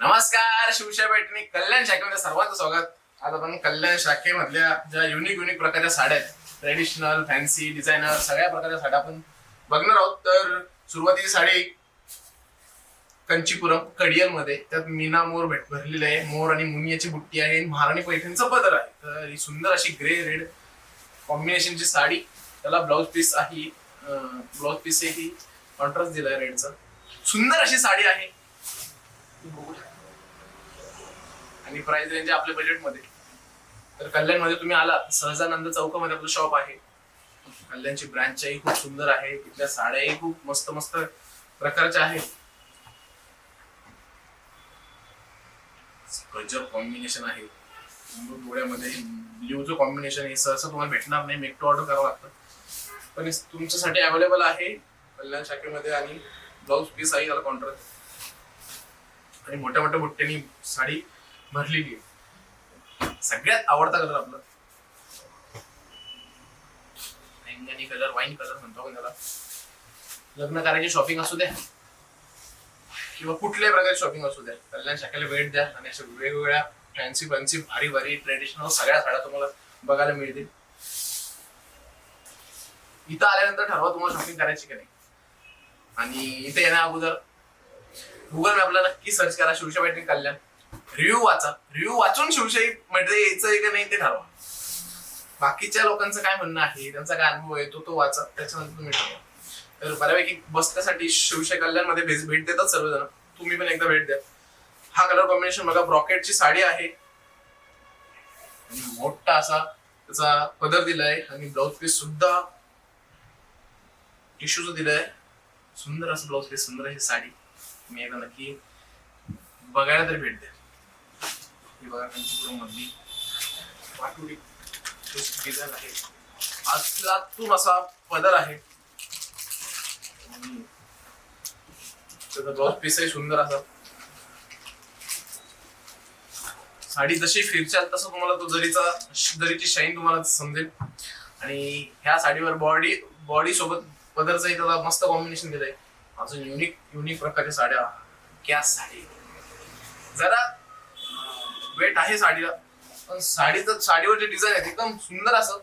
नमस्कार शिवशा भेटणी. कल्याण शाखेमध्ये सर्वांचं स्वागत. आज आपण कल्याण शाखेमधल्या ज्या युनिक युनिक प्रकारच्या साड्या आहेत ट्रेडिशनल फॅन्सी डिझायनर सगळ्या प्रकारच्या साड्या आपण बघणार आहोत. तर सुरुवातीची साडी कंचीपुरम कडियलमध्ये त्यात मीना मोर भेट भरलेली आहे. मोर आणि मुनियाची बुट्टी आहे. महाराणी पैठणीचं पदर आहे. तर ही सुंदर अशी ग्रे रेड कॉम्बिनेशनची साडी. त्याला ब्लाऊज पीस आहे. ब्लाऊज पीस ही. कॉन्ट्रास्ट दिलाय रेडचा सुंदर अशी साडी आहे. आणि प्राइस रेंज आपल्या बजेटमध्ये तर कल्याणमध्ये तुम्ही आलात सहजानंद चौकामध्ये आपलं शॉप आहे. कल्याणची ब्रँचही खूप सुंदर आहे तिथल्या साड्याही खूप मस्त मस्त प्रकारच्या आहेत. गजब कॉम्बिनेशन आहे. डोळ्यामध्ये ब्ल्यूचं कॉम्बिनेशन आहे. सहसा तुम्हाला भेटणार नाही मेक टू ऑर्डर करावं लागतं. पण तुमच्यासाठी अवेलेबल आहे कल्याण शाखेमध्ये आणि ब्लाऊज पीस आहे त्याला कॉन्ट्रॅक्ट आणि मोठ्या मोठ्या बुट्ट्यांनी साडी भरलेली आहे सगळ्यात आवडता कलर आपला. कलर वाईन कलर म्हणतो त्याला. लग्न करायची शॉपिंग असू द्या. किंवा कुठल्याही प्रकारची शॉपिंग असू द्या. कल्याण शाखेला भेट द्या आणि अशा वेगवेगळ्या फॅन्सी फॅन्सी भारी भारी ट्रेडिशनल सगळ्या साड्या तुम्हाला बघायला मिळतील. इथं आल्यानंतर ठरवा तुम्हाला शॉपिंग करायची का नाही. आणि इथे येण्या अगोदर गुगल मॅपला नक्की सर्च करा शिवशा पैठणी कल्याण. रिव्ह्यू वाचा. रिव्ह्यू वाचून शिवशाही मध्ये यायचं आहे का नाही ते ठरवा. बाकीच्या लोकांचं काय म्हणणं आहे त्यांचा काय अनुभव आहे तो तो वाचा. त्याच्यानंतर तुम्ही ठरवा. तर बऱ्यापैकी बसण्यासाठी शिवशाही कल्याणमध्ये भेट भेट देतात सर्वजण. तुम्ही पण एकदा भेट द्या. हा कलर कॉम्बिनेशन बघा ब्रॉकेटची साडी आहे. मोठा असा त्याचा पदर दिलाय आणि ब्लाउज पीस सुद्धा टिश्यूचं दिलाय. सुंदर असं ब्लाउज पीस सुंदर आहे साडी. मी एकदा नक्की बघायला तरी भेट द्या. ही बघा कांचीपुरम पाटुडी डिझाईन आहे. असलातून असा पदर आहे. त्याचा ब्लाउज पीसही सुंदर असा. साडी जशी फिरचाल तसं तुम्हाला तो जरीचा जरीची शाईन तुम्हाला समजेल. आणि ह्या साडीवर बॉडी बॉडी सोबत पदरचाही त्याला मस्त कॉम्बिनेशन दिलंय. अजून युनिक युनिक प्रकारच्या साड्या. क्या साडी. जरा वेट आहे साडीला. पण साडीचं साडीवर जे डिझाईन आहे एकदम सुंदर असं.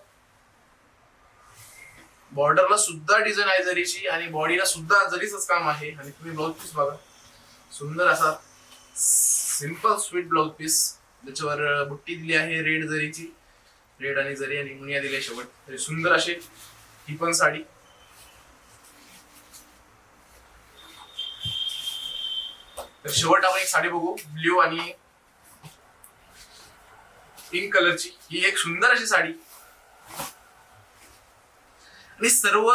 बॉर्डरला सुद्धा डिझाईन आहे जरीची आणि बॉडीला सुद्धा जरीच काम आहे. आणि तुम्ही ब्लाऊज पीस बघा. सुंदर असा सिंपल स्वीट ब्लाउज पीस त्याच्यावर बुट्टी दिली आहे रेड जरीची. रेड आणि जरी आणि मुनिया दिली आहे शेवट. सुंदर अशी ही पण साडी. तर शेवट आपण एक साडी बघू. ब्ल्यू आणि पिंक कलरची ही एक सुंदर अशी साडी. आणि सर्व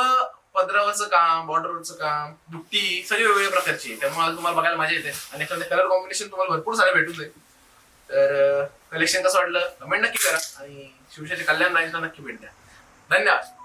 पदरावरचं काम बॉर्डरवरचं काम बुट्टी सगळी वेगवेगळ्या प्रकारची त्यामुळे त्यामुळे तुम्हाला बघायला मजा येते. आणि कलर कॉम्बिनेशन तुम्हाला भरपूर सारे भेटून जाईल. तर कलेक्शन कसं वाटलं? कमेंट नक्की करा. आणि शिवशाचे कल्याण राईजला नक्की भेट द्या. धन्यवाद.